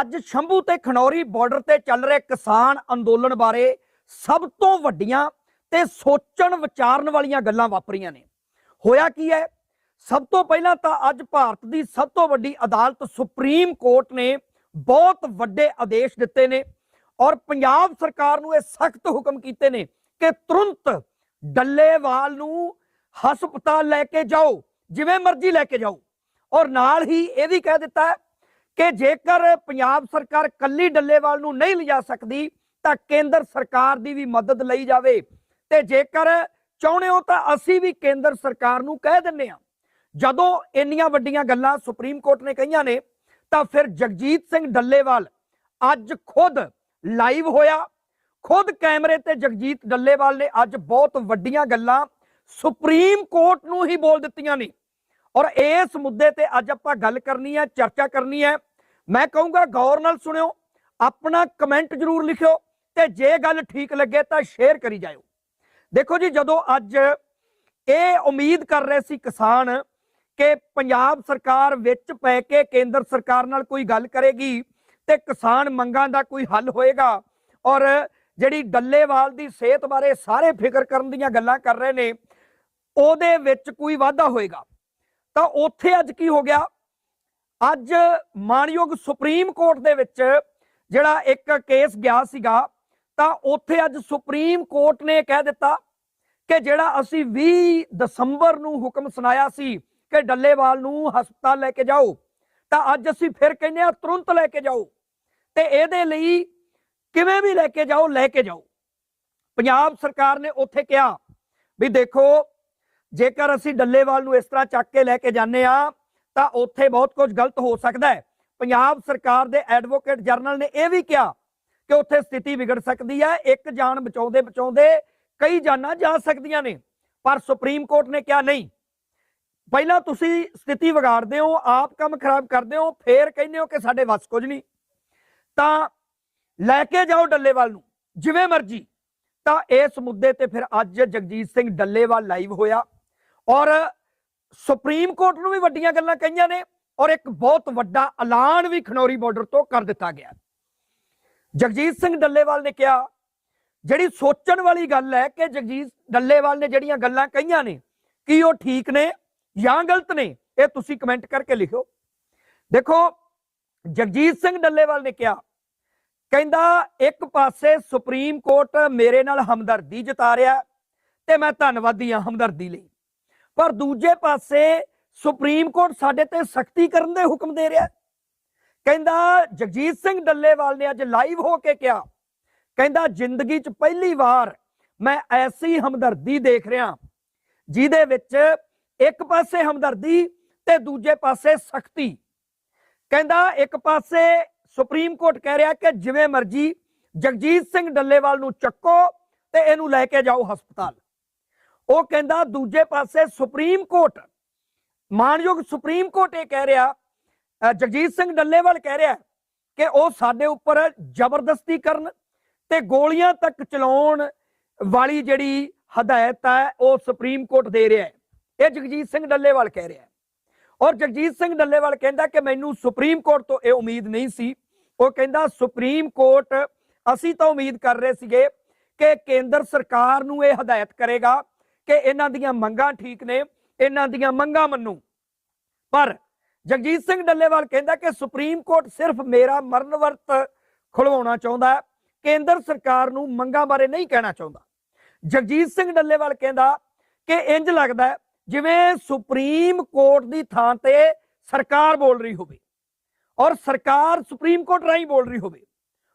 ਅੱਜ ਸ਼ੰਭੂ ਤੇ ਖਨੌਰੀ ਬਾਰਡਰ ਤੇ ਚੱਲ ਰਹੇ ਕਿਸਾਨ ਅੰਦੋਲਨ ਬਾਰੇ ਸਭ ਤੋਂ ਵੱਡੀਆਂ ਤੇ ਸੋਚਣ ਵਿਚਾਰਨ ਵਾਲੀਆਂ ਗੱਲਾਂ ਵਾਪਰੀਆਂ ਨੇ। ਹੋਇਆ ਕੀ ਹੈ? ਸਭ ਤੋਂ ਪਹਿਲਾਂ ਤਾਂ ਅੱਜ ਭਾਰਤ ਦੀ ਸਭ ਤੋਂ ਵੱਡੀ ਅਦਾਲਤ ਸੁਪਰੀਮ ਕੋਰਟ ਨੇ ਬਹੁਤ ਵੱਡੇ ਆਦੇਸ਼ ਦਿੱਤੇ ਨੇ ਔਰ ਪੰਜਾਬ ਸਰਕਾਰ ਨੂੰ ਇਹ ਸਖਤ ਹੁਕਮ ਕੀਤੇ ਨੇ ਕਿ ਤੁਰੰਤ ਡੱਲੇਵਾਲ ਨੂੰ ਹਸਪਤਾਲ ਲੈ ਕੇ ਜਾਓ, ਜਿਵੇਂ ਮਰਜ਼ੀ ਲੈ ਕੇ ਜਾਓ। ਔਰ ਨਾਲ ਹੀ ਇਹ ਵੀ ਕਹਿ ਦਿੱਤਾ ਹੈ ਕਿ ਜੇਕਰ ਪੰਜਾਬ ਸਰਕਾਰ ਕੱਲੀ ਡੱਲੇਵਾਲ ਨੂੰ ਨਹੀਂ ਲਿਜਾ ਸਕਦੀ, ਤਾਂ ਕੇਂਦਰ ਸਰਕਾਰ ਦੀ ਵੀ ਮਦਦ ਲਈ ਜਾਵੇ। ਤੇ ਜੇਕਰ ਚਾਹੁੰਦੇ ਹੋ ਤਾਂ ਅਸੀਂ ਵੀ ਕੇਂਦਰ ਸਰਕਾਰ ਨੂੰ ਕਹਿ ਦਿੰਨੇ ਆ ਜਦੋਂ ਇੰਨੀਆਂ ਵੱਡੀਆਂ ਗੱਲਾਂ ਸੁਪਰੀਮ ਕੋਰਟ ਨੇ ਕਹੀਆਂ ਨੇ, ਤਾਂ ਫਿਰ ਜਗਜੀਤ ਸਿੰਘ ਡੱਲੇਵਾਲ ਅੱਜ ਖੁਦ ਲਾਈਵ ਹੋਇਆ। ਖੁਦ ਕੈਮਰੇ ਤੇ ਜਗਜੀਤ ਡੱਲੇਵਾਲ ਨੇ ਅੱਜ ਬਹੁਤ ਵੱਡੀਆਂ ਗੱਲਾਂ ਸੁਪਰੀਮ ਕੋਰਟ ਨੂੰ ਹੀ ਬੋਲ ਦਿੱਤੀਆਂ ਨੇ। ਔਰ ਇਸ ਮੁੱਦੇ ਤੇ ਅੱਜ ਆਪਾਂ ਗੱਲ ਕਰਨੀ ਹੈ, ਚਰਚਾ ਕਰਨੀ ਹੈ। ਮੈਂ ਕਹੂੰਗਾ, ਗੌਰ ਨਾਲ ਸੁਣਿਓ, ਆਪਣਾ ਕਮੈਂਟ ਜ਼ਰੂਰ ਲਿਖਿਓ ਤੇ ਜੇ ਗੱਲ ਠੀਕ ਲੱਗੇ ਤਾਂ ਸ਼ੇਅਰ ਕਰੀ ਜਾਇਓ। ਦੇਖੋ ਜੀ, ਜਦੋਂ ਅੱਜ ਇਹ ਉਮੀਦ ਕਰ ਰਹੇ ਸੀ ਕਿਸਾਨ ਕਿ ਪੰਜਾਬ ਸਰਕਾਰ ਵਿੱਚ ਪੈ ਕੇ ਕੇਂਦਰ ਸਰਕਾਰ ਨਾਲ ਕੋਈ ਗੱਲ ਕਰੇਗੀ ਤੇ ਕਿਸਾਨ ਮੰਗਾਂ ਦਾ ਕੋਈ ਹੱਲ ਹੋਏਗਾ ਔਰ ਜਿਹੜੀ ਡੱਲੇਵਾਲ ਦੀ ਸਿਹਤ ਬਾਰੇ ਸਾਰੇ ਫਿਕਰ ਕਰਨ ਦੀਆਂ ਗੱਲਾਂ ਕਰ ਰਹੇ ਨੇ, ਉਹਦੇ ਵਿੱਚ ਕੋਈ ਵਾਧਾ ਹੋਏਗਾ। ਤਾਂ ਉੱਥੇ ਅੱਜ ਕੀ ਹੋ ਗਿਆ? ਅੱਜ ਮਾਨਯੋਗ ਸੁਪਰੀਮ ਕੋਰਟ ਦੇ ਵਿੱਚ ਜਿਹੜਾ ਇੱਕ ਕੇਸ ਗਿਆ ਸੀਗਾ, ਤਾਂ ਉੱਥੇ ਅੱਜ ਸੁਪਰੀਮ ਕੋਰਟ ਨੇ ਕਹਿ ਦਿੱਤਾ ਕਿ ਜਿਹੜਾ ਅਸੀਂ 20 ਦਸੰਬਰ ਨੂੰ ਹੁਕਮ ਸੁਣਾਇਆ ਸੀ ਕਿ ਡੱਲੇਵਾਲ ਨੂੰ ਹਸਪਤਾਲ ਲੈ ਕੇ ਜਾਓ, ਤਾਂ ਅੱਜ ਅਸੀਂ ਫਿਰ ਕਹਿੰਦੇ ਆ ਤੁਰੰਤ ਲੈ ਕੇ ਜਾਓ, ਤੇ ਇਹਦੇ ਲਈ ਕਿਵੇਂ ਵੀ ਲੈ ਕੇ ਜਾਓ, ਲੈ ਕੇ ਜਾਓ। ਪੰਜਾਬ ਸਰਕਾਰ ਨੇ ਉੱਥੇ ਕਿਹਾ ਵੀ ਦੇਖੋ ਜੇਕਰ ਅਸੀਂ ਡੱਲੇਵਾਲ ਨੂੰ ਇਸ ਤਰ੍ਹਾਂ ਚੱਕ ਕੇ ਲੈ ਕੇ ਜਾਂਦੇ ਆ ਤਾਂ ਉੱਥੇ ਬਹੁਤ ਕੁਝ ਗਲਤ ਹੋ ਸਕਦਾ ਹੈ। ਪੰਜਾਬ ਸਰਕਾਰ ਦੇ ਐਡਵੋਕੇਟ ਜਨਰਲ ਨੇ ਇਹ ਵੀ ਕਿਹਾ ਕਿ ਉੱਥੇ ਸਥਿਤੀ ਵਿਗੜ ਸਕਦੀ ਹੈ, ਇੱਕ ਜਾਨ ਬਚਾਉਂਦੇ ਬਚਾਉਂਦੇ ਕਈ ਜਾਨਾਂ ਜਾ ਸਕਦੀਆਂ ਨੇ। ਪਰ ਸੁਪਰੀਮ ਕੋਰਟ ਨੇ ਕਿਹਾ ਨਹੀਂ। ਪਹਿਲਾਂ ਤੁਸੀਂ ਸਥਿਤੀ ਵਿਗਾੜਦੇ ਹੋ, ਆਪ ਕੰਮ ਖਰਾਬ ਕਰਦੇ ਹੋ, ਫੇਰ ਕਹਿੰਦੇ ਹੋ ਕਿ ਸਾਡੇ ਵੱਸ ਕੁਝ ਨਹੀਂ। ਤਾਂ ਲੈ ਕੇ ਜਾਓ ਡੱਲੇਵਾਲ ਨੂੰ, ਜਿਵੇਂ ਮਰਜ਼ੀ। ਤਾਂ ਇਸ ਮੁੱਦੇ ਤੇ ਫਿਰ ਅੱਜ ਜਗਜੀਤ ਸਿੰਘ ਡੱਲੇਵਾਲ ਲਾਈਵ ਹੋਇਆ। ਔਰ ਸੁਪਰੀਮ ਕੋਰਟ ਨੂੰ ਵੀ ਵੱਡੀਆਂ ਗੱਲਾਂ ਕਹੀਆਂ ਨੇ ਔਰ ਇੱਕ ਬਹੁਤ ਵੱਡਾ ਐਲਾਨ ਵੀ ਖਨੌਰੀ ਬਾਰਡਰ ਤੋਂ ਕਰ ਦਿੱਤਾ ਗਿਆ ਜਗਜੀਤ ਸਿੰਘ ਡੱਲੇਵਾਲ ਨੇ ਕਿਹਾ, ਜਿਹੜੀ ਸੋਚਣ ਵਾਲੀ ਗੱਲ ਹੈ ਕਿ ਜਗਜੀਤ ਡੱਲੇਵਾਲ ਨੇ ਜਿਹੜੀਆਂ ਗੱਲਾਂ ਕਹੀਆਂ ਨੇ, ਕੀ ਉਹ ਠੀਕ ਨੇ ਜਾਂ ਗਲਤ ਨੇ, ਇਹ ਤੁਸੀਂ ਕਮੈਂਟ ਕਰਕੇ ਲਿਖਿਓ। ਦੇਖੋ, ਜਗਜੀਤ ਸਿੰਘ ਡੱਲੇਵਾਲ ਨੇ ਕਿਹਾ, ਕਹਿੰਦਾ, ਇੱਕ ਪਾਸੇ ਸੁਪਰੀਮ ਕੋਰਟ ਮੇਰੇ ਨਾਲ ਹਮਦਰਦੀ ਜਤਾ ਰਿਹਾ ਤੇ ਮੈਂ ਧੰਨਵਾਦੀ ਹਾਂ ਹਮਦਰਦੀ ਲਈ। ਪਰ ਦੂਜੇ ਪਾਸੇ ਸੁਪਰੀਮ ਕੋਰਟ ਸਾਡੇ ਤੇ ਸਖਤੀ ਕਰਨ ਦੇ ਹੁਕਮ ਦੇ ਰਿਹਾ ਕਹਿੰਦਾ, ਜਗਜੀਤ ਸਿੰਘ ਡੱਲੇਵਾਲ ਨੇ ਅੱਜ ਲਾਈਵ ਹੋ ਕੇ ਕਿਹਾ, ਕਹਿੰਦਾ, ਜ਼ਿੰਦਗੀ 'ਚ ਪਹਿਲੀ ਵਾਰ ਮੈਂ ਐਸੀ ਹਮਦਰਦੀ ਦੇਖ ਰਿਹਾ ਜਿਹਦੇ ਵਿੱਚ ਇੱਕ ਪਾਸੇ ਹਮਦਰਦੀ ਤੇ ਦੂਜੇ ਪਾਸੇ ਸਖਤੀ। ਕਹਿੰਦਾ, ਇੱਕ ਪਾਸੇ ਸੁਪਰੀਮ ਕੋਰਟ ਕਹਿ ਰਿਹਾ ਕਿ ਜਿਵੇਂ ਮਰਜ਼ੀ ਜਗਜੀਤ ਸਿੰਘ ਡੱਲੇਵਾਲ ਨੂੰ ਚੱਕੋ ਤੇ ਇਹਨੂੰ ਲੈ ਕੇ ਜਾਓ ਹਸਪਤਾਲ। ਉਹ ਕਹਿੰਦਾ ਦੂਜੇ ਪਾਸੇ ਸੁਪਰੀਮ ਕੋਰਟ, ਮਾਨਯੋਗ ਸੁਪਰੀਮ ਕੋਰਟ ਇਹ ਕਹਿ ਰਿਹਾ ਜਗਜੀਤ ਸਿੰਘ ਡੱਲੇਵਾਲ ਕਹਿ ਰਿਹਾ ਕਿ ਉਹ ਸਾਡੇ ਉੱਪਰ ਜ਼ਬਰਦਸਤੀ ਕਰਨ ਤੇ ਗੋਲੀਆਂ ਤੱਕ ਚਲਾਉਣ ਵਾਲੀ ਜਿਹੜੀ ਹਦਾਇਤ ਹੈ, ਉਹ ਸੁਪਰੀਮ ਕੋਰਟ ਦੇ ਰਿਹਾ ਹੈ। ਇਹ ਜਗਜੀਤ ਸਿੰਘ ਡੱਲੇਵਾਲ ਕਹਿ ਰਿਹਾ ਔਰ ਜਗਜੀਤ ਸਿੰਘ ਡੱਲੇਵਾਲ ਕਹਿੰਦਾ ਕਿ ਮੈਨੂੰ ਸੁਪਰੀਮ ਕੋਰਟ ਤੋਂ ਇਹ ਉਮੀਦ ਨਹੀਂ ਸੀ। ਉਹ ਕਹਿੰਦਾ, ਸੁਪਰੀਮ ਕੋਰਟ, ਅਸੀਂ ਤਾਂ ਉਮੀਦ ਕਰ ਰਹੇ ਸੀਗੇ ਕਿ ਕੇਂਦਰ ਸਰਕਾਰ ਨੂੰ ਇਹ ਹਦਾਇਤ ਕਰੇਗਾ ਕਿ ਇਹਨਾਂ ਦੀਆਂ ਮੰਗਾਂ ਠੀਕ ਨੇ, ਇਹਨਾਂ ਦੀਆਂ ਮੰਗਾਂ ਮੰਨੂ। ਪਰ ਜਗਜੀਤ ਸਿੰਘ ਡੱਲੇਵਾਲ ਕਹਿੰਦਾ ਕਿ ਸੁਪਰੀਮ ਕੋਰਟ ਸਿਰਫ ਮੇਰਾ ਮਰਨ ਵਰਤ ਖੁਲਵਾਉਣਾ ਚਾਹੁੰਦਾ ਹੈ, ਕੇਂਦਰ ਸਰਕਾਰ ਨੂੰ ਮੰਗਾਂ ਬਾਰੇ ਨਹੀਂ ਕਹਿਣਾ ਚਾਹੁੰਦਾ। ਜਗਜੀਤ ਸਿੰਘ ਡੱਲੇਵਾਲ ਕਹਿੰਦਾ ਕਿ ਇੰਜ ਲੱਗਦਾ ਜਿਵੇਂ ਸੁਪਰੀਮ ਕੋਰਟ ਦੀ ਥਾਂ ਤੇ ਸਰਕਾਰ ਬੋਲ ਰਹੀ ਹੋਵੇ ਔਰ ਸਰਕਾਰ ਸੁਪਰੀਮ ਕੋਰਟ ਰਾਹੀਂ ਬੋਲ ਰਹੀ ਹੋਵੇ।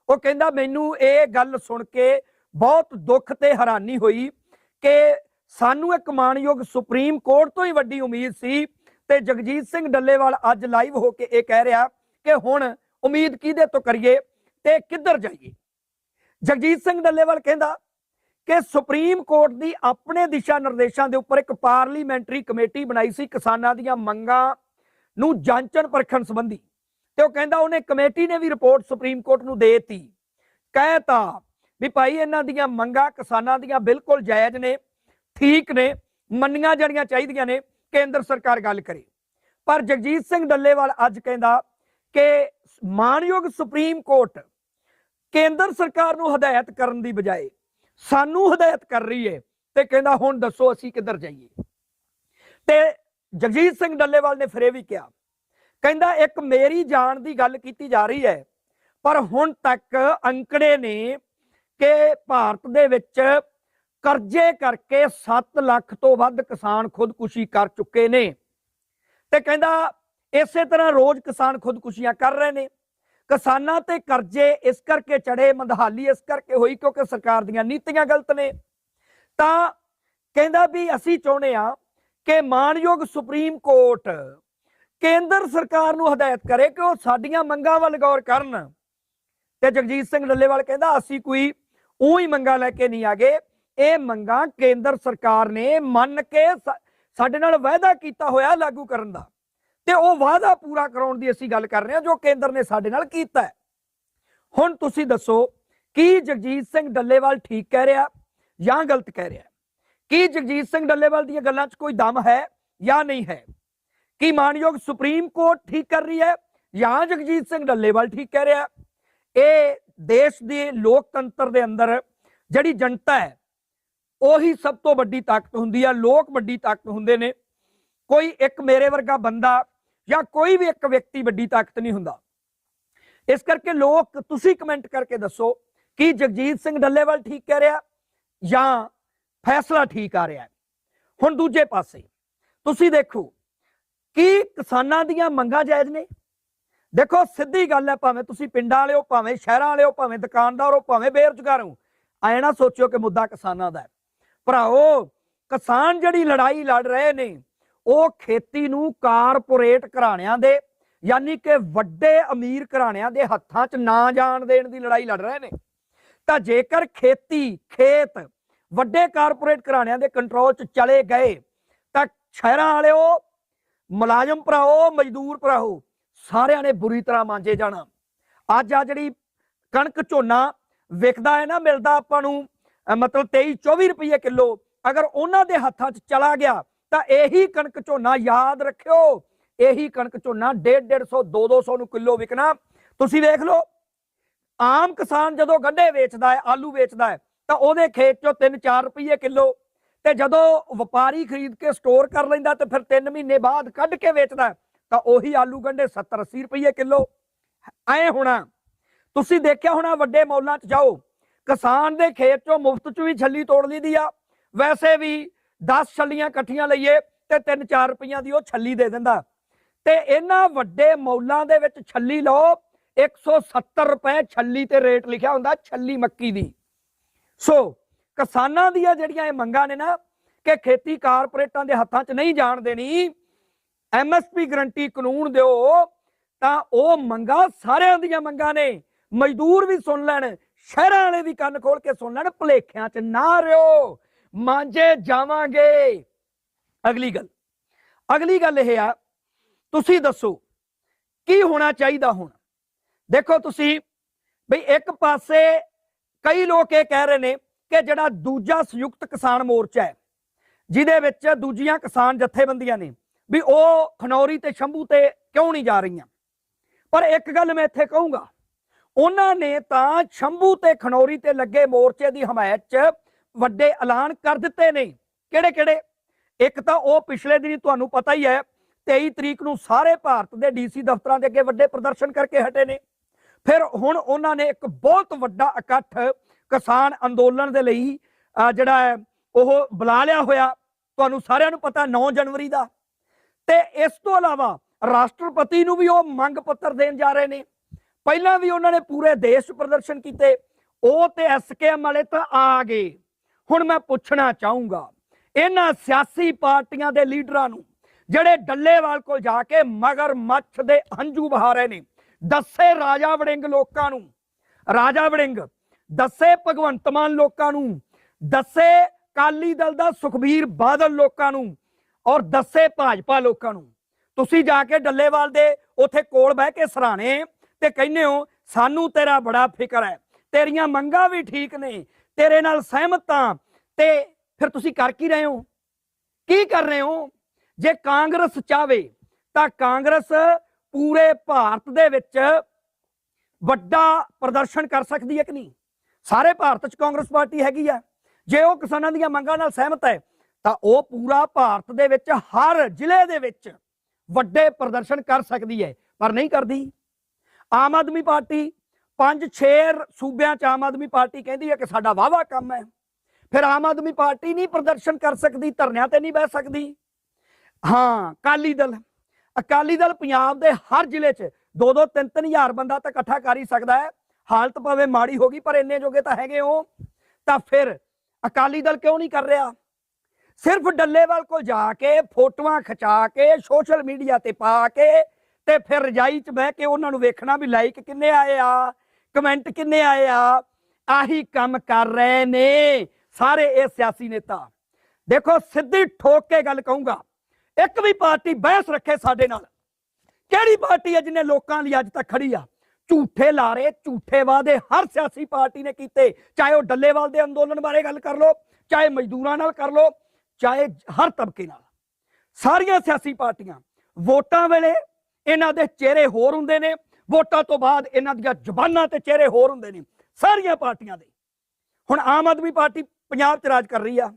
ਉਹ ਕਹਿੰਦਾ ਮੈਨੂੰ ਇਹ ਗੱਲ ਸੁਣ ਕੇ ਬਹੁਤ ਦੁੱਖ ਤੇ ਹੈਰਾਨੀ ਹੋਈ ਕਿ ਸਾਨੂੰ ਇੱਕ ਮਾਨਯੋਗ ਸੁਪਰੀਮ ਕੋਰਟ ਤੋਂ ਹੀ ਵੱਡੀ ਉਮੀਦ ਸੀ ਤੇ ਜਗਜੀਤ ਸਿੰਘ ਡੱਲੇਵਾਲ ਅੱਜ ਲਾਈਵ ਹੋ ਕੇ ਇਹ ਕਹਿ ਰਿਹਾ ਕਿ ਹੁਣ ਉਮੀਦ ਕਿਹਦੇ ਤੋਂ ਕਰੀਏ ਤੇ ਕਿੱਧਰ ਜਾਈਏ? ਜਗਜੀਤ ਸਿੰਘ ਡੱਲੇਵਾਲ ਕਹਿੰਦਾ ਕਿ ਸੁਪਰੀਮ ਕੋਰਟ ਦੀ ਆਪਣੇ ਦਿਸ਼ਾ ਨਿਰਦੇਸ਼ਾਂ ਦੇ ਉੱਪਰ ਇੱਕ ਪਾਰਲੀਮੈਂਟਰੀ ਕਮੇਟੀ ਬਣਾਈ ਸੀ ਕਿਸਾਨਾਂ ਦੀਆਂ ਮੰਗਾਂ ਨੂੰ ਜਾਂਚਣ ਪਰਖਣ ਸੰਬੰਧੀ ਤੇ ਉਹ ਕਹਿੰਦਾ ਉਹਨੇ ਕਮੇਟੀ ਨੇ ਵੀ ਰਿਪੋਰਟ ਸੁਪਰੀਮ ਕੋਰਟ ਨੂੰ ਦੇ ਦਿੱਤੀ। ਕਹਿਤਾ ਵੀ ਭਾਈ ਇਹਨਾਂ ਦੀਆਂ ਮੰਗਾਂ ਕਿਸਾਨਾਂ ਦੀਆਂ ਬਿਲਕੁਲ ਜਾਇਜ਼ ਨੇ ਠੀਕ ਨੇ, ਮੰਨੀਆਂ ਜਾਣੀਆਂ ਚਾਹੀਦੀਆਂ ਨੇ ਕੇਂਦਰ ਸਰਕਾਰ ਗੱਲ ਕਰੇ। ਪਰ ਜਗਜੀਤ ਸਿੰਘ ਡੱਲੇਵਾਲ ਅੱਜ ਕਹਿੰਦਾ ਕਿ ਮਾਨਯੋਗ ਸੁਪਰੀਮ ਕੋਰਟ ਕੇਂਦਰ ਸਰਕਾਰ ਨੂੰ ਹਦਾਇਤ ਕਰਨ ਦੀ ਬਜਾਏ ਸਾਨੂੰ ਹਦਾਇਤ ਕਰ ਰਹੀ ਹੈ ਤੇ ਕਹਿੰਦਾ ਹੁਣ ਦੱਸੋ ਅਸੀਂ ਕਿੱਧਰ ਜਾਈਏ। ਤੇ ਜਗਜੀਤ ਸਿੰਘ ਡੱਲੇਵਾਲ ਨੇ ਫਿਰ ਇਹ ਵੀ ਕਿਹਾ, ਕਹਿੰਦਾ ਇੱਕ ਮੇਰੀ ਜਾਨ ਦੀ ਗੱਲ ਕੀਤੀ ਜਾ ਰਹੀ ਹੈ ਪਰ ਹੁਣ ਤੱਕ ਅੰਕੜੇ ਨੇ ਕਿ ਭਾਰਤ ਦੇ ਵਿੱਚ ਕਰਜ਼ੇ ਕਰਕੇ 7 ਲੱਖ ਤੋਂ ਵੱਧ ਕਿਸਾਨ ਖੁਦਕੁਸ਼ੀ ਕਰ ਚੁੱਕੇ ਨੇ। ਤੇ ਕਹਿੰਦਾ, ਇਸੇ ਤਰ੍ਹਾਂ ਰੋਜ਼ ਕਿਸਾਨ ਖੁਦਕੁਸ਼ੀਆਂ ਕਰ ਰਹੇ ਨੇ। ਕਿਸਾਨਾਂ ਤੇ ਕਰਜ਼ੇ ਇਸ ਕਰਕੇ ਚੜੇ ਮੰਦਹਾਲੀ ਇਸ ਕਰਕੇ ਹੋਈ ਕਿਉਂਕਿ ਸਰਕਾਰ ਦੀਆਂ ਨੀਤੀਆਂ ਗਲਤ ਨੇ। ਤਾਂ ਕਹਿੰਦਾ ਵੀ ਅਸੀਂ ਚਾਹੁੰਦੇ ਆ ਕਿ ਮਾਨਯੋਗ ਸੁਪਰੀਮ ਕੋਰਟ ਕੇਂਦਰ ਸਰਕਾਰ ਨੂੰ ਹਦਾਇਤ ਕਰੇ ਕਿ ਉਹ ਸਾਡੀਆਂ ਮੰਗਾਂ ਵੱਲ ਗੌਰ ਕਰਨ। ਤੇ ਜਗਜੀਤ ਸਿੰਘ ਡੱਲੇਵਾਲ ਕਹਿੰਦਾ, ਅਸੀਂ ਕੋਈ ਉਹੀ ਮੰਗਾਂ ਲੈ ਕੇ ਨਹੀਂ ਆਗੇ। ਇਹ ਮੰਗਾਂ ਕੇਂਦਰ ਸਰਕਾਰ ਨੇ ਮੰਨ ਕੇ ਸਾਡੇ ਨਾਲ ਵਾਅਦਾ ਕੀਤਾ ਹੋਇਆ ਲਾਗੂ ਕਰਨ ਦਾ। ਤੇ ਉਹ ਵਾਅਦਾ ਪੂਰਾ ਕਰਾਉਣ ਦੀ ਅਸੀਂ ਗੱਲ ਕਰ ਰਹੇ ਹਾਂ ਜੋ ਕੇਂਦਰ ਨੇ ਸਾਡੇ ਨਾਲ ਕੀਤਾ ਹੈ। ਹੁਣ ਤੁਸੀਂ ਦੱਸੋ, ਕੀ ਜਗਜੀਤ ਸਿੰਘ ਡੱਲੇਵਾਲ ਠੀਕ ਕਹਿ ਰਿਹਾ ਜਾਂ ਗਲਤ ਕਹਿ ਰਿਹਾ? ਕੀ ਜਗਜੀਤ ਸਿੰਘ ਡੱਲੇਵਾਲ ਦੀਆਂ ਗੱਲਾਂ 'ਚ ਕੋਈ ਦਮ ਹੈ ਜਾਂ ਨਹੀਂ ਹੈ? ਕੀ ਮਾਨਯੋਗ ਸੁਪਰੀਮ ਕੋਰਟ ਠੀਕ ਕਰ ਰਹੀ ਹੈ ਜਾਂ ਜਗਜੀਤ ਸਿੰਘ ਡੱਲੇਵਾਲ ਠੀਕ ਕਹਿ ਰਿਹਾ? ਇਹ ਦੇਸ਼ ਦੇ ਲੋਕਤੰਤਰ ਦੇ ਅੰਦਰ ਜਿਹੜੀ ਜਨਤਾ ਹੈ ਉਹੀ ਸਭ ਤੋਂ ਵੱਡੀ ਤਾਕਤ ਹੁੰਦੀ ਹੈ ਲੋਕ ਵੱਡੀ ਤਾਕਤ ਹੁੰਦੇ ਨੇ। ਕੋਈ ਇੱਕ ਮੇਰੇ ਵਰਗਾ ਬੰਦਾ ਜਾਂ ਕੋਈ ਵੀ ਇੱਕ ਵਿਅਕਤੀ ਵੱਡੀ ਤਾਕਤ ਨਹੀਂ ਹੁੰਦਾ। ਇਸ ਕਰਕੇ ਲੋਕ, ਤੁਸੀਂ ਕਮੈਂਟ ਕਰਕੇ ਦੱਸੋ ਕਿ ਜਗਜੀਤ ਸਿੰਘ ਡੱਲੇਵਾਲ ਠੀਕ ਕਹਿ ਰਿਹਾ ਜਾਂ ਫੈਸਲਾ ਠੀਕ ਆ ਰਿਹਾ। ਹੁਣ ਦੂਜੇ ਪਾਸੇ, ਤੁਸੀਂ ਦੇਖੋ ਕੀ ਕਿਸਾਨਾਂ ਦੀਆਂ ਮੰਗਾਂ ਜਾਇਜ਼ ਨੇ। ਦੇਖੋ, ਸਿੱਧੀ ਗੱਲ ਹੈ, ਭਾਵੇਂ ਤੁਸੀਂ ਪਿੰਡਾਂ ਵਾਲਿਓ ਭਾਵੇਂ ਸ਼ਹਿਰਾਂ ਵਾਲਿਓ ਭਾਵੇਂ ਦੁਕਾਨਦਾਰ ਹੋ, ਭਾਵੇਂ ਬੇਰੁਜ਼ਗਾਰ ਹੋ, ਐ ਨਾ ਸੋਚਿਓ ਕਿ ਮੁੱਦਾ ਕਿਸਾਨਾਂ ਦਾ ਹੈ। ਭਰਾਓ, ਕਿਸਾਨ ਜਿਹੜੀ ਲੜਾਈ ਲੜ ਰਹੇ ਨੇ, ਉਹ ਖੇਤੀ ਨੂੰ ਕਾਰਪੋਰੇਟ ਘਰਾਣਿਆਂ ਦੇ, ਯਾਨੀ ਕਿ ਵੱਡੇ ਅਮੀਰ ਘਰਾਣਿਆਂ ਦੇ ਹੱਥਾਂ 'ਚ ਨਾ ਜਾਣ ਦੇਣ ਦੀ ਲੜਾਈ ਲੜ ਰਹੇ ਨੇ। ਤਾਂ ਜੇਕਰ ਖੇਤੀ, ਖੇਤ ਵੱਡੇ ਕਾਰਪੋਰੇਟ ਘਰਾਣਿਆਂ ਦੇ ਕੰਟਰੋਲ 'ਚ ਚਲੇ ਗਏ, ਤਾਂ ਸ਼ਹਿਰਾਂ ਵਾਲਿਓ, ਮੁਲਾਜ਼ਮ ਭਰਾਓ, ਮਜ਼ਦੂਰ ਭਰਾਓ, ਸਾਰਿਆਂ ਨੇ ਬੁਰੀ ਤਰ੍ਹਾਂ ਮਾਂਜੇ ਜਾਣਾ। ਅੱਜ ਆ ਜਿਹੜੀ ਕਣਕ ਝੋਨਾ ਵਿਕਦਾ ਹੈ ਨਾ, ਮਿਲਦਾ ਆਪਾਂ ਨੂੰ ਮਤਲਬ 23 24 ਰੁਪਏ ਕਿਲੋ। ਅਗਰ ਉਹਨਾਂ ਦੇ ਹੱਥਾਂ 'ਚ ਚਲਾ ਗਿਆ, ਤਾਂ ਇਹੀ ਕਣਕ ਝੋਨਾ ਯਾਦ ਰੱਖਿਓ। ਇਹੀ ਕਣਕ ਝੋਨਾ 1.5 150 2 200 ਨੂੰ ਕਿਲੋ ਵਿਕਣਾ। ਤੁਸੀਂ ਵੇਖ ਲਓ, ਆਮ ਕਿਸਾਨ ਜਦੋਂ ਗੰਢੇ ਵੇਚਦਾ ਹੈ, ਆਲੂ ਵੇਚਦਾ ਹੈ, ਤਾਂ ਉਹਦੇ ਖੇਤ 'ਚੋਂ 3-4 ਰੁਪਏ ਕਿਲੋ। ਤੇ ਜਦੋਂ ਵਪਾਰੀ ਖਰੀਦ ਕੇ ਸਟੋਰ ਕਰ ਲੈਂਦਾ ਤੇ ਫਿਰ 3 ਮਹੀਨੇ ਬਾਅਦ ਕੱਢ ਕੇ ਵੇਚਦਾ ਤਾਂ ਉਹੀ ਆਲੂ ਗੰਢੇ 70-80 ਰੁਪਏ ਕਿਲੋ। ਐ ਹੋਣਾ। ਤੁਸੀਂ ਦੇਖਿਆ ਹੋਣਾ ਵੱਡੇ ਮੌਲਾਂ 'ਚ ਜਾਓ। ਕਿਸਾਨ ਦੇ ਖੇਤ 'ਚੋਂ ਮੁਫਤ 'ਚ ਵੀ ਛੱਲੀ ਤੋੜ ਲਈਦੀ ਆ। ਵੈਸੇ ਵੀ 10 ਛੱਲੀਆਂ ਇਕੱਠੀਆਂ ਲਈਏ ਤੇ 3-4 ਰੁਪਈਆਂ ਦੀ ਉਹ ਛੱਲੀ ਦੇ ਦਿੰਦਾ। ਤੇ ਇਹਨਾਂ ਵੱਡੇ ਮੌਲਾਂ ਦੇ ਵਿੱਚ ਛੱਲੀ ਲਓ 170 ਰੁਪਏ ਛੱਲੀ ਤੇ ਰੇਟ ਲਿਖਿਆ ਹੁੰਦਾ ਛੱਲੀ ਮੱਕੀ ਦੀ। ਸੋ ਕਿਸਾਨਾਂ ਦੀਆਂ ਜਿਹੜੀਆਂ ਇਹ ਮੰਗਾਂ ਨੇ ਨਾ ਕਿ ਖੇਤੀ ਕਾਰਪੋਰੇਟਾਂ ਦੇ ਹੱਥਾਂ 'ਚ ਨਹੀਂ ਜਾਣ ਦੇਣੀ ਐਮਐਸਪੀ ਗਰੰਟੀ ਕਾਨੂੰਨ ਦਿਓ, ਤਾਂ ਉਹ ਮੰਗਾਂ ਸਾਰਿਆਂ ਦੀਆਂ ਮੰਗਾਂ ਨੇ। ਮਜ਼ਦੂਰ ਵੀ ਸੁਣ ਲੈਣ ਸ਼ਹਿਰਾਂ ਵਾਲੇ ਵੀ ਕੰਨ ਖੋਲ ਕੇ ਸੁਣ ਲੈਣ, ਭਲੇਖਿਆਂ 'ਚ ਨਾ ਰਿਓ। ਮਾਂਜੇ ਜਾਵਾਂਗੇ। ਅਗਲੀ ਗੱਲ। ਅਗਲੀ ਗੱਲ ਇਹ ਆ, ਤੁਸੀਂ ਦੱਸੋ, ਕੀ ਹੋਣਾ ਚਾਹੀਦਾ ਹੁਣ? ਦੇਖੋ ਤੁਸੀਂ, ਬਈ ਇੱਕ ਪਾਸੇ ਕਈ ਲੋਕ ਇਹ ਕਹਿ ਰਹੇ ਨੇ ਕਿ ਜਿਹੜਾ ਦੂਜਾ ਸੰਯੁਕਤ ਕਿਸਾਨ ਮੋਰਚਾ ਹੈ, ਜਿਹਦੇ ਵਿੱਚ ਦੂਜੀਆਂ ਕਿਸਾਨ ਜਥੇਬੰਦੀਆਂ ਨੇ, ਵੀ ਉਹ ਖਨੌਰੀ ਤੇ ਸ਼ੰਭੂ ਤੇ ਕਿਉਂ ਨਹੀਂ ਜਾ ਰਹੀਆਂ? ਪਰ ਇੱਕ ਗੱਲ ਮੈਂ ਇੱਥੇ ਕਹੂੰਗਾ ਉਹਨਾਂ ਨੇ ਤਾਂ ਸ਼ੰਭੂ ਤੇ ਖਨੌਰੀ ਤੇ ਲੱਗੇ ਮੋਰਚੇ ਦੀ ਹਮਾਇਤ 'ਚ ਵੱਡੇ ਐਲਾਨ ਕਰ ਦਿੱਤੇ ਨੇ। ਕਿਹੜੇ ਕਿਹੜੇ? ਇੱਕ ਤਾਂ ਉਹ ਪਿਛਲੇ ਦਿਨੀ ਤੁਹਾਨੂੰ ਪਤਾ ਹੀ ਹੈ 23 ਤਰੀਕ ਨੂੰ ਸਾਰੇ ਭਾਰਤ ਦੇ ਡੀਸੀ ਦਫ਼ਤਰਾਂ ਦੇ ਅੱਗੇ ਵੱਡੇ ਪ੍ਰਦਰਸ਼ਨ ਕਰਕੇ ਹਟੇ ਨੇ। ਫਿਰ ਹੁਣ ਉਹਨਾਂ ਨੇ ਇੱਕ ਬਹੁਤ ਵੱਡਾ ਇਕੱਠ ਕਿਸਾਨ ਅੰਦੋਲਨ ਦੇ ਲਈ ਜਿਹੜਾ ਹੈ, ਉਹ ਬੁਲਾ ਲਿਆ ਹੋਇਆ। ਤੁਹਾਨੂੰ ਸਾਰਿਆਂ ਨੂੰ ਪਤਾ 9 ਜਨਵਰੀ ਦਾ। ਤੇ ਇਸ ਤੋਂ ਇਲਾਵਾ ਰਾਸ਼ਟਰਪਤੀ ਨੂੰ ਵੀ ਉਹ ਮੰਗ ਪੱਤਰ ਦੇਣ ਜਾ ਰਹੇ ਨੇ। ਪਹਿਲਾਂ ਵੀ ਉਹਨਾਂ ਨੇ ਪੂਰੇ ਦੇਸ਼ ਪ੍ਰਦਰਸ਼ਨ ਕੀਤੇ, ਉਹ ਤੇ ਐਸਕੇਐਮ ਵਾਲੇ ਤਾਂ ਆ ਗਏ। ਹੁਣ ਮੈਂ ਪੁੱਛਣਾ ਚਾਹੂੰਗਾ, ਇਹਨਾਂ ਸਿਆਸੀ ਪਾਰਟੀਆਂ ਦੇ ਲੀਡਰਾਂ ਨੂੰ, ਜਿਹੜੇ ਡੱਲੇਵਾਲ ਕੋਲ ਜਾ ਕੇ ਮਗਰ ਮੱਛ ਦੇ ਹੰਝੂ ਬਹਾ ਰਹੇ ਨੇ, ਦੱਸੇ ਰਾਜਾ ਵੜਿੰਗ ਲੋਕਾਂ ਨੂੰ, ਰਾਜਾ ਵੜਿੰਗ, ਦੱਸੇ ਭਗਵੰਤ ਮਾਨ ਲੋਕਾਂ ਨੂੰ, ਦੱਸੇ ਕਾਲੀ ਦਲ ਦਾ ਸੁਖਬੀਰ ਬਾਦਲ ਲੋਕਾਂ ਨੂੰ, ਔਰ ਦੱਸੇ ਭਾਜਪਾ ਲੋਕਾਂ ਨੂੰ। ਤੁਸੀਂ ਜਾ ਕੇ ਡੱਲੇਵਾਲ ਦੇ ਉੱਥੇ ਕੋਲ ਬਹਿ ਕੇ ਸਰਾਣੇ ਤੇ ਕਹਿੰਦੇ ਹੋ, ਸਾਨੂੰ ਤੇਰਾ ਬੜਾ ਫਿਕਰ ਹੈ। ਤੇਰੀਆਂ ਮੰਗਾਂ ਵੀ ਠੀਕ ਨੇ। ਤੇਰੇ ਨਾਲ ਸਹਿਮਤ ਹਾਂ। ਤੇ ਫਿਰ ਤੁਸੀਂ ਕਰ ਕੀ ਰਹੇ ਹੋ? ਕੀ ਕਰ ਰਹੇ ਹੋ? ਜੇ ਕਾਂਗਰਸ ਚਾਵੇ ਤਾਂ ਕਾਂਗਰਸ ਪੂਰੇ ਭਾਰਤ ਦੇ ਵਿੱਚ ਵੱਡਾ ਪ੍ਰਦਰਸ਼ਨ ਕਰ ਸਕਦੀ ਹੈ ਕਿ ਨਹੀਂ? ਸਾਰੇ ਭਾਰਤ 'ਚ ਕਾਂਗਰਸ ਪਾਰਟੀ ਹੈਗੀ ਆ। ਜੇ ਉਹ ਕਿਸਾਨਾਂ ਦੀਆਂ ਮੰਗਾਂ ਨਾਲ ਸਹਿਮਤ ਹੈ, ਤਾਂ ਉਹ ਪੂਰਾ ਭਾਰਤ ਦੇ ਵਿੱਚ ਹਰ ਜ਼ਿਲ੍ਹੇ ਦੇ ਵਿੱਚ ਵੱਡੇ ਪ੍ਰਦਰਸ਼ਨ ਕਰ ਸਕਦੀ ਹੈ। ਪਰ ਨਹੀਂ ਕਰਦੀ। ਆਮ ਆਦਮੀ ਪਾਰਟੀ, ਪੰਜ ਛੇ ਸੂਬਿਆਂ 'ਚ ਆਮ ਆਦਮੀ ਪਾਰਟੀ ਕਹਿੰਦੀ ਹੈ ਕਿ ਸਾਡਾ ਵਾਵਾ ਕੰਮ ਹੈ। ਫਿਰ ਆਮ ਆਦਮੀ ਪਾਰਟੀ ਨਹੀਂ ਪ੍ਰਦਰਸ਼ਨ ਕਰ ਸਕਦੀ, ਧਰਨਿਆਂ ਤੇ ਨਹੀਂ ਬਹਿ ਸਕਦੀ। ਹਾਂ, ਅਕਾਲੀ ਦਲ ਅਕਾਲੀ ਦਲ ਪੰਜਾਬ ਦੇ ਹਰ ਜ਼ਿਲ੍ਹੇ 'ਚ 2-2 3-3 ਹਜ਼ਾਰ ਬੰਦਾ ਤਾਂ ਇਕੱਠਾ ਕਰ ਹੀ ਸਕਦਾ ਹੈ। ਹਾਲਤ ਭਾਵੇਂ ਮਾੜੀ ਹੋ ਗਈ, ਪਰ ਇੰਨੇ ਜੋਗੇ ਤਾਂ ਹੈਗੇ ਹੋ। ਤਾਂ ਫਿਰ ਅਕਾਲੀ ਦਲ ਕਿਉਂ ਨਹੀਂ ਕਰ ਰਿਹਾ? ਸਿਰਫ ਡੱਲੇਵਾਲ ਕੋਲ ਜਾ ਕੇ ਫੋਟੋਆਂ ਖਿਚਾ ਕੇ, ਸੋਸ਼ਲ ਮੀਡੀਆ ਤੇ ਪਾ ਕੇ ਤੇ ਫਿਰ ਰਜਾਈ 'ਚ ਬਹਿ ਕੇ ਉਹਨਾਂ ਨੂੰ ਵੇਖਣਾ ਵੀ ਲਾਈਕ ਕਿੰਨੇ ਆਏ ਆ ਕਮੈਂਟ ਕਿੰਨੇ ਆਏ ਆ। ਆਹੀ ਕੰਮ ਕਰ ਰਹੇ ਨੇ ਸਾਰੇ ਇਹ ਸਿਆਸੀ ਨੇਤਾ। ਦੇਖੋ, ਸਿੱਧੀ ਠੋਕ ਕੇ ਗੱਲ ਕਹੂੰਗਾ, ਇੱਕ ਵੀ ਪਾਰਟੀ ਬਹਿਸ ਰੱਖੇ ਸਾਡੇ ਨਾਲ। ਕਿਹੜੀ ਪਾਰਟੀ ਹੈ ਜਿਹਨੇ ਲੋਕਾਂ ਲਈ ਅੱਜ ਤੱਕ ਖੜੀ ਆ? ਝੂਠੇ ਲਾਰੇ, ਝੂਠੇ ਵਾਅਦੇ ਹਰ ਸਿਆਸੀ ਪਾਰਟੀ ਨੇ ਕੀਤੇ। ਚਾਹੇ ਉਹ ਡੱਲੇਵਾਲ ਦੇ ਅੰਦੋਲਨ ਬਾਰੇ ਗੱਲ ਕਰ ਲਓ, ਚਾਹੇ ਮਜ਼ਦੂਰਾਂ ਨਾਲ ਕਰ ਲਓ, ਚਾਹੇ ਹਰ ਤਬਕੇ ਨਾਲ। ਸਾਰੀਆਂ ਸਿਆਸੀ ਪਾਰਟੀਆਂ, ਵੋਟਾਂ ਵੇਲੇ ਇਹਨਾਂ ਦੇ ਚਿਹਰੇ ਹੋਰ ਹੁੰਦੇ ਨੇ, ਵੋਟਾਂ ਤੋਂ ਬਾਅਦ ਇਹਨਾਂ ਦੀਆਂ ਜ਼ੁਬਾਨਾਂ ਤੇ ਚਿਹਰੇ ਹੋਰ ਹੁੰਦੇ ਨੇ, ਸਾਰੀਆਂ ਪਾਰਟੀਆਂ ਦੇ। ਹੁਣ ਆਮ ਆਦਮੀ ਪਾਰਟੀ ਪੰਜਾਬ 'ਚ ਰਾਜ ਕਰ ਰਹੀ ਆ।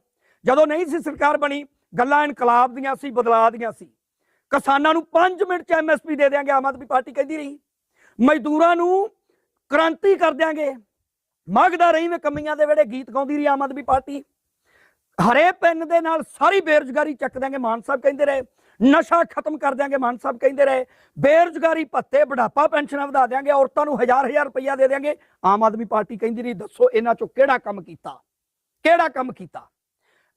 ਜਦੋਂ ਨਹੀਂ ਸੀ ਸਰਕਾਰ ਬਣੀ, ਗੱਲਾਂ ਇਨਕਲਾਬ ਦੀਆਂ ਸੀ, ਬਦਲਾਅ ਦੀਆਂ ਸੀ। ਕਿਸਾਨਾਂ ਨੂੰ 5 ਮਿੰਟ 'ਚ ਐਮਐਸਪੀ ਦੇ ਦਿਆਂਗੇ, ਆਮ ਆਦਮੀ ਪਾਰਟੀ ਕਹਿੰਦੀ ਰਹੀ। ਮਜ਼ਦੂਰਾਂ ਨੂੰ ਕ੍ਰਾਂਤੀ ਕਰ ਦਿਆਂਗੇ। ਮੰਗਦਾ ਰਹੀ ਮੈਂ ਕਮੀਆਂ ਦੇ ਵੇਲੇ ਗੀਤ ਗਾਉਂਦੀ ਰਹੀ ਆਮ ਆਦਮੀ ਪਾਰਟੀ। ਹਰੇ ਪੈਨ ਦੇ ਨਾਲ ਸਾਰੀ ਬੇਰੁਜ਼ਗਾਰੀ ਚੱਕ ਦਿਆਂਗੇ, ਮਾਨ ਸਾਹਿਬ ਕਹਿੰਦੇ ਰਹੇ। ਨਸ਼ਾ ਖਤਮ ਕਰ ਦਿਆਂਗੇ, ਮਾਨ ਸਾਹਿਬ ਕਹਿੰਦੇ ਰਹੇ। ਬੇਰੁਜ਼ਗਾਰੀ ਭੱਤੇ, ਬੁਢਾਪਾ ਪੈਨਸ਼ਨਾਂ ਵਧਾ ਦਿਆਂਗੇ, ਔਰਤਾਂ ਨੂੰ ਹਜ਼ਾਰ ਹਜ਼ਾਰ ਰੁਪਈਆ ਦੇ ਦਿਆਂਗੇ। ਆਮ ਆਦਮੀ ਪਾਰਟੀ ਕਹਿੰਦੀ ਰਹੀ, ਦੱਸੋ ਇਹਨਾਂ ਚੋਂ ਕਿਹੜਾ ਕੰਮ ਕੀਤਾ? ਕਿਹੜਾ ਕੰਮ ਕੀਤਾ?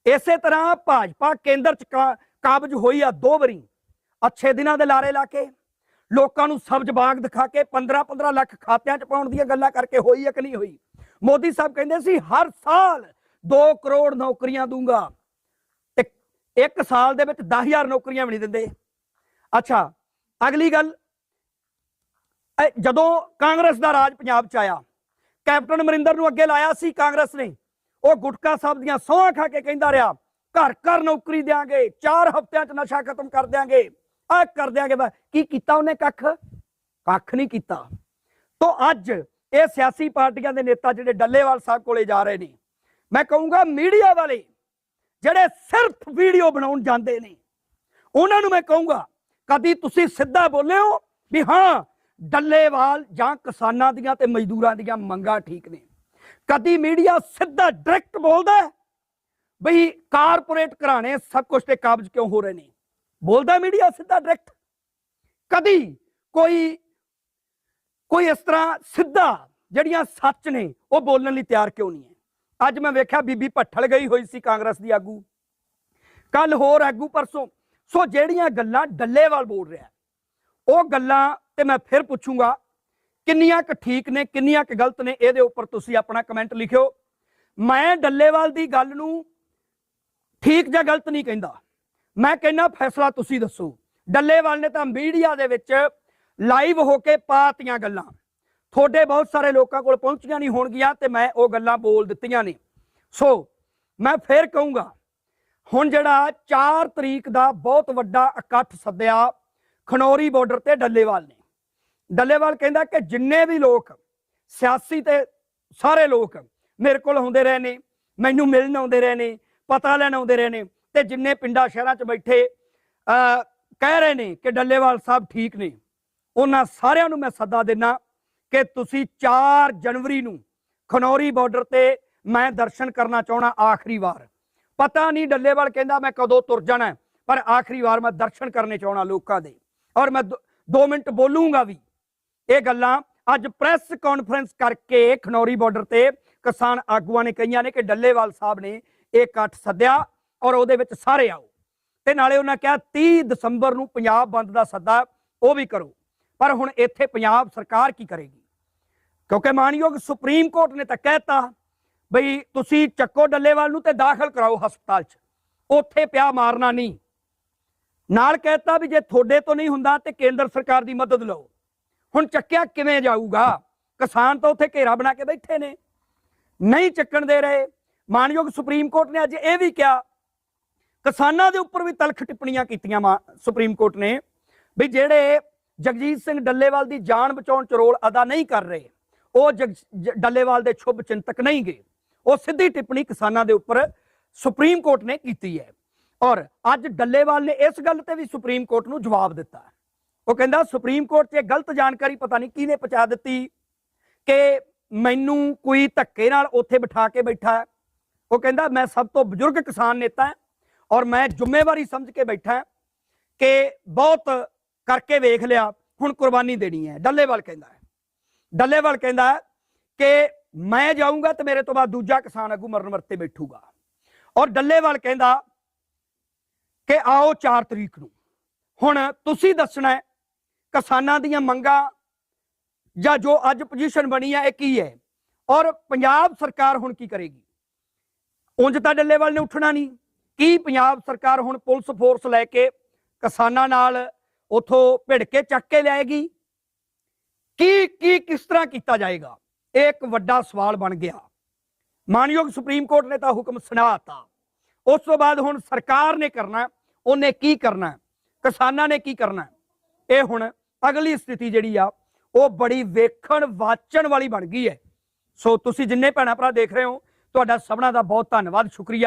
ਇਸੇ ਤਰ੍ਹਾਂ ਭਾਜਪਾ ਕੇਂਦਰ ਚ ਕਾ- ਕਾਬਜ ਹੋਈ ਆ ਦੋ ਵਾਰੀ। ਅੱਛੇ ਦਿਨਾਂ ਦੇ ਲਾਰੇ ਲਾ ਕੇ, ਲੋਕਾਂ ਨੂੰ ਸਬਜ਼ ਬਾਗ ਦਿਖਾ ਕੇ 15 15 ਲੱਖ ਖਾਤਿਆਂ ਚ ਪਾਉਣ ਦੀਆਂ ਗੱਲਾਂ ਕਰਕੇ ਹੋਈ ਹੈ ਕਿ ਨਹੀਂ ਹੋਈ? ਮੋਦੀ ਸਾਹਿਬ ਕਹਿੰਦੇ ਸੀ, ਹਰ ਸਾਲ 2 ਕਰੋੜ ਨੌਕਰੀਆਂ ਦੂੰਗਾ। ਇੱਕ ਸਾਲ ਦੇ ਵਿੱਚ 10000 ਨੌਕਰੀਆਂ ਵੀ ਨਹੀਂ ਦਿੰਦੇ। ਅੱਛਾ, ਅਗਲੀ ਗੱਲ ਜਦੋਂ ਕਾਂਗਰਸ ਦਾ ਰਾਜ ਪੰਜਾਬ ਚ ਆਇਆ, ਕੈਪਟਨ ਅਮਰਿੰਦਰ ਨੂੰ ਅੱਗੇ ਲਾਇਆ ਸੀ ਕਾਂਗਰਸ ਨੇ, ਉਹ ਗੁਟਕਾ ਸਾਹਿਬ ਦੀਆਂ ਸਹੁੰ ਖਾ ਕੇ ਕਹਿੰਦਾ ਰਿਹਾ, ਘਰ ਘਰ ਨੌਕਰੀ ਦਿਆਂਗੇ 4 ਹਫ਼ਤਿਆਂ ਚ ਨਸ਼ਾ ਖਤਮ ਕਰ ਦਿਆਂਗੇ। ਆ ਕਰ ਦਿਆਂਗੇ ਬਸ। ਕੀ ਕੀਤਾ ਉਹਨੇ ਕੱਖ? ਕੱਖ ਨਹੀਂ ਕੀਤਾ। ਤੋਂ ਅੱਜ ਇਹ ਸਿਆਸੀ ਪਾਰਟੀਆਂ ਦੇ ਨੇਤਾ ਜਿਹੜੇ ਡੱਲੇਵਾਲ ਸਾਹਿਬ ਕੋਲੇ ਜਾ ਰਹੇ ਨੇ, ਮੈਂ ਕਹੂੰਗਾ ਮੀਡੀਆ ਵਾਲੇ ਜਿਹੜੇ ਸਿਰਫ ਵੀਡੀਓ ਬਣਾਉਣ ਜਾਂਦੇ ਨੇ। ਉਹਨਾਂ ਨੂੰ ਮੈਂ ਕਹੂੰਗਾ, ਕਦੀ ਤੁਸੀਂ ਸਿੱਧਾ ਬੋਲਿਓ ਵੀ ਹਾਂ, ਡੱਲੇਵਾਲ ਜਾਂ ਕਿਸਾਨਾਂ ਦੀਆਂ ਤੇ ਮਜ਼ਦੂਰਾਂ ਦੀਆਂ ਮੰਗਾਂ ਠੀਕ ਨੇ। ਕਦੀ ਮੀਡੀਆ ਸਿੱਧਾ ਡਾਇਰੈਕਟ ਬੋਲਦਾ ਹੈ ਬਈ ਕਾਰਪੋਰੇਟ ਘਰਾਣੇ ਸਭ ਕੁਝ ਤੇ ਕਾਬਜ ਕਿਉਂ ਹੋ ਰਹੇ ਨੇ? ਬੋਲਦਾ ਮੀਡੀਆ ਸਿੱਧਾ ਡਾਇਰੈਕਟ। ਕਦੀ ਕੋਈ ਕੋਈ ਇਸ ਤਰ੍ਹਾਂ ਸਿੱਧਾ ਜਿਹੜੀਆਂ ਸੱਚ ਨੇ ਉਹ ਬੋਲਣ ਲਈ ਤਿਆਰ ਕਿਉਂ ਨਹੀਂ ਹੈ? ਅੱਜ ਮੈਂ ਵੇਖਿਆ ਬੀਬੀ ਭੱਠਲ ਗਈ ਹੋਈ ਸੀ ਕਾਂਗਰਸ ਦੀ ਆਗੂ। ਕੱਲ ਹੋਰ ਆਗੂ ਪਰਸੋਂ। ਸੋ ਜਿਹੜੀਆਂ ਗੱਲਾਂ ਡੱਲੇਵਾਲ ਬੋਲ ਰਿਹਾ ਉਹ ਗੱਲਾਂ ਤੇ ਮੈਂ ਫਿਰ ਪੁੱਛੂੰਗਾ, ਕਿੰਨੀਆਂ ਕੁ ਠੀਕ ਨੇ, ਕਿੰਨੀਆਂ ਕੁ ਗਲਤ ਨੇ, ਇਹਦੇ ਉੱਪਰ ਤੁਸੀਂ ਆਪਣਾ ਕਮੈਂਟ ਲਿਖਿਓ। ਮੈਂ ਡੱਲੇਵਾਲ ਦੀ ਗੱਲ ਨੂੰ ਠੀਕ ਜਾਂ ਗਲਤ ਨਹੀਂ ਕਹਿੰਦਾ। ਮੈਂ ਕਹਿੰਦਾ ਫੈਸਲਾ ਤੁਸੀਂ ਦੱਸੋ। ਡੱਲੇਵਾਲ ਨੇ ਤਾਂ ਮੀਡੀਆ ਦੇ ਵਿੱਚ ਲਾਈਵ ਹੋ ਕੇ ਪਾਤੀਆਂ ਗੱਲਾਂ। ਤੁਹਾਡੇ ਬਹੁਤ ਸਾਰੇ ਲੋਕਾਂ ਕੋਲ ਪਹੁੰਚੀਆਂ ਨਹੀਂ ਹੋਣਗੀਆਂ ਤੇ ਮੈਂ ਉਹ ਗੱਲਾਂ ਬੋਲ ਦਿੱਤੀਆਂ ਨੇ। ਸੋ ਮੈਂ ਫੇਰ ਕਹੂੰਗਾ, ਹੁਣ ਜਿਹੜਾ 4 ਤਰੀਕ ਦਾ ਬਹੁਤ ਵੱਡਾ ਇਕੱਠ ਸੱਦਿਆ ਖਨੌਰੀ ਬਾਰਡਰ ਤੇ ਡੱਲੇਵਾਲ ਨੇ। ਡੱਲੇਵਾਲ ਕਹਿੰਦਾ ਕਿ ਜਿੰਨੇ ਵੀ ਲੋਕ, ਸਿਆਸੀ ਤੇ ਸਾਰੇ ਲੋਕ ਮੇਰੇ ਕੋਲ ਹੁੰਦੇ ਰਹੇ ਨੇ, ਮੈਨੂੰ ਮਿਲਣ ਆਉਂਦੇ ਰਹੇ ਨੇ, ਪਤਾ ਲੈਣ ਆਉਂਦੇ ਰਹੇ ਨੇ ਤੇ ਜਿੰਨੇ ਪਿੰਡਾਂ ਸ਼ਹਿਰਾਂ 'ਚ ਬੈਠੇ ਕਹਿ ਰਹੇ ਨੇ ਕਿ ਡੱਲੇਵਾਲ ਸਾਹਿਬ ਠੀਕ ਨੇ, ਉਹਨਾਂ ਸਾਰਿਆਂ ਨੂੰ ਮੈਂ ਸੱਦਾ ਦਿੰਨਾ ਕਿ ਤੁਸੀਂ 4 ਜਨਵਰੀ ਨੂੰ ਖਨੌਰੀ ਬਾਰਡਰ ਤੇ ਮੈਂ ਦਰਸ਼ਨ ਕਰਨਾ ਚਾਹਣਾ ਆਖਰੀ ਵਾਰ। ਪਤਾ ਨਹੀਂ ਡੱਲੇਵਾਲ ਕਹਿੰਦਾ ਮੈਂ ਕਦੋਂ ਤੁਰ ਜਾਣਾ ਪਰ ਆਖਰੀ ਵਾਰ ਮੈਂ ਦਰਸ਼ਨ ਕਰਨੇ ਚਾਹਣਾ ਲੋਕਾਂ ਦੇ। ਔਰ ਮੈਂ 2 ਮਿੰਟ ਬੋਲੂੰਗਾ ਵੀ ਇਹ ਗੱਲਾਂ ਅੱਜ ਪ੍ਰੈਸ ਕਾਨਫਰੰਸ ਕਰਕੇ ਖਨੌਰੀ ਬਾਰਡਰ ਤੇ ਕਿਸਾਨ ਆਗੂਆਂ ਨੇ ਕਹੀਆਂ ਨੇ ਕਿ ਡੱਲੇਵਾਲ ਸਾਹਿਬ ਨੇ ਇਹ ਇਕੱਠ ਸੱਦਿਆ ਔਰ ਉਹਦੇ ਵਿੱਚ ਸਾਰੇ ਆਓ। ਤੇ ਨਾਲੇ ਉਹਨਾਂ ਕਿਹਾ 30 ਦਸੰਬਰ ਨੂੰ ਪੰਜਾਬ ਬੰਦ ਦਾ ਸੱਦਾ ਉਹ ਵੀ ਕਰੋ। ਪਰ ਹੁਣ ਇੱਥੇ ਪੰਜਾਬ ਸਰਕਾਰ ਕੀ ਕਰੇਗੀ? ਕਿਉਂਕਿ ਮਾਨਯੋਗ ਸੁਪਰੀਮ ਕੋਰਟ ਨੇ ਤਾਂ ਕਹਿਤਾ ਬਈ ਤੁਸੀਂ ਚੱਕੋ ਡੱਲੇਵਾਲ ਨੂੰ ਤੇ ਦਾਖਲ ਕਰਾਓ ਹਸਪਤਾਲ 'ਚ। ਉੱਥੇ ਪਿਆ ਮਾਰਨਾ ਨਹੀਂ। ਨਾਲ ਕਹਿਤਾ ਵੀ ਜੇ ਤੁਹਾਡੇ ਤੋਂ ਨਹੀਂ ਹੁੰਦਾ ਤੇ ਕੇਂਦਰ ਸਰਕਾਰ ਦੀ ਮਦਦ ਲਓ। ਹੁਣ ਚੱਕਿਆ ਕਿਵੇਂ ਜਾਊਗਾ? ਕਿਸਾਨ ਤਾਂ ਉੱਥੇ ਘੇਰਾ ਬਣਾ ਕੇ ਬੈਠੇ ਨੇ। ਨਹੀਂ ਚੱਕਣ ਦੇ ਰਹੇ। ਮਾਨਯੋਗ ਸੁਪਰੀਮ ਕੋਰਟ ਨੇ ਅੱਜ ਇਹ ਵੀ ਕਿਹਾ। ਕਿਸਾਨਾਂ ਦੇ ਉੱਪਰ ਵੀ ਤਲਖ ਟਿੱਪਣੀਆਂ ਕੀਤੀਆਂ ਮਾ- ਸੁਪਰੀਮ ਕੋਰਟ ਨੇ। ਵੀ ਜਿਹੜੇ ਜਗਜੀਤ ਸਿੰਘ ਡੱਲੇਵਾਲ ਦੀ ਜਾਨ ਬਚਾਉਣ ਚ ਰੋਲ ਅਦਾ ਨਹੀਂ ਕਰ ਰਹੇ। ਉਹ ਜਗ- ਜ- ਡੱਲੇਵਾਲ ਦੇ ਸ਼ੁਭ ਚਿੰਤਕ ਨਹੀਂ ਗਏ। ਉਹ ਸਿੱਧੀ ਟਿੱਪਣੀ ਕਿਸਾਨਾਂ ਦੇ ਉੱਪਰ ਸੁਪਰੀਮ ਕੋਰਟ ਨੇ ਕੀਤੀ ਹੈ। ਔਰ ਅੱਜ ਡੱਲੇਵਾਲ ਨੇ ਇਸ ਗੱਲ ਤੇ ਵੀ ਸੁਪਰੀਮ ਕੋਰਟ ਨੂੰ ਜਵਾਬ ਦਿੱਤਾ। ਉਹ ਕਹਿੰਦਾ, ਸੁਪਰੀਮ ਕੋਰਟ 'ਚ ਇਹ ਗਲਤ ਜਾਣਕਾਰੀ ਪਤਾ ਨਹੀਂ ਕਿਹਨੇ ਪਹੁੰਚਾ ਦਿੱਤੀ ਕਿ ਮੈਨੂੰ ਕੋਈ ਧੱਕੇ ਨਾਲ ਉੱਥੇ ਬਿਠਾ ਕੇ ਬੈਠਾ ਉਹ ਕਹਿੰਦਾ, ਮੈਂ ਸਭ ਤੋਂ ਬਜ਼ੁਰਗ ਕਿਸਾਨ ਨੇਤਾ ਔਰ ਮੈਂ ਜ਼ਿੰਮੇਵਾਰੀ ਸਮਝ ਕੇ ਬੈਠਾ ਕਿ ਬਹੁਤ ਕਰਕੇ ਵੇਖ ਲਿਆ, ਹੁਣ ਕੁਰਬਾਨੀ ਦੇਣੀ ਹੈ। ਡੱਲੇਵਾਲ ਕਹਿੰਦਾ ਡੱਲੇਵਾਲ ਕਹਿੰਦਾ ਕਿ ਮੈਂ ਜਾਊਂਗਾ ਤੇ ਮੇਰੇ ਤੋਂ ਬਾਅਦ ਦੂਜਾ ਕਿਸਾਨ ਆਗੂ ਮਰਨ ਵਰਤੇ ਬੈਠੂਗਾ। ਔਰ ਡੱਲੇਵਾਲ ਕਹਿੰਦਾ ਕਿ ਆਓ 4 ਤਰੀਕ ਨੂੰ। ਹੁਣ ਤੁਸੀਂ ਦੱਸਣਾ ਕਿਸਾਨਾਂ ਦੀਆਂ ਮੰਗਾਂ ਜਾਂ ਜੋ ਅੱਜ ਪੋਜੀਸ਼ਨ ਬਣੀ ਹੈ, ਇਹ ਕੀ ਹੈ? ਔਰ ਪੰਜਾਬ ਸਰਕਾਰ ਹੁਣ ਕੀ ਕਰੇਗੀ? ਉਂਝ ਤਾਂ ਡੱਲੇਵਾਲ ਨੇ ਉੱਠਣਾ ਨਹੀਂ। ਕੀ ਪੰਜਾਬ ਸਰਕਾਰ ਹੁਣ ਪੁਲਿਸ ਫੋਰਸ ਲੈ ਕੇ ਕਿਸਾਨਾਂ ਨਾਲ ਉਥੋਂ ਭਿੜਕੇ ਚੱਕ ਕੇ ਲਿਆਏਗੀ? ਕੀ ਕੀ, ਕਿਸ ਤਰ੍ਹਾਂ ਕੀਤਾ ਜਾਏਗਾ? ਇਹ ਇੱਕ ਵੱਡਾ ਸਵਾਲ ਬਣ ਗਿਆ। ਮਾਨਯੋਗ ਸੁਪਰੀਮ ਕੋਰਟ ਨੇ ਤਾਂ ਹੁਕਮ ਸੁਣਾਤਾ। ਉਸ ਤੋਂ ਬਾਅਦ ਹੁਣ ਸਰਕਾਰ ਨੇ ਕਰਨਾ, ਉਹਨੇ ਕੀ ਕਰਨਾ? ਕਿਸਾਨਾਂ ਨੇ ਕੀ ਕਰਨਾ? ਇਹ ਹੁਣ ਅਗਲੀ ਸਥਿਤੀ ਜਿਹੜੀ ਆ, ਉਹ ਬੜੀ ਵੇਖਣ, ਵਾਚਣ ਵਾਲੀ ਬਣ ਗਈ ਹੈ। ਸੋ ਤੁਸੀਂ ਜਿੰਨੇ ਭੈਣਾਂ ਭਰਾ ਦੇਖ ਰਹੇ ਹੋ, ਤੁਹਾਡਾ ਸਭਨਾਂ ਦਾ ਬਹੁਤ ਧੰਨਵਾਦ, ਸ਼ੁਕਰੀਆ।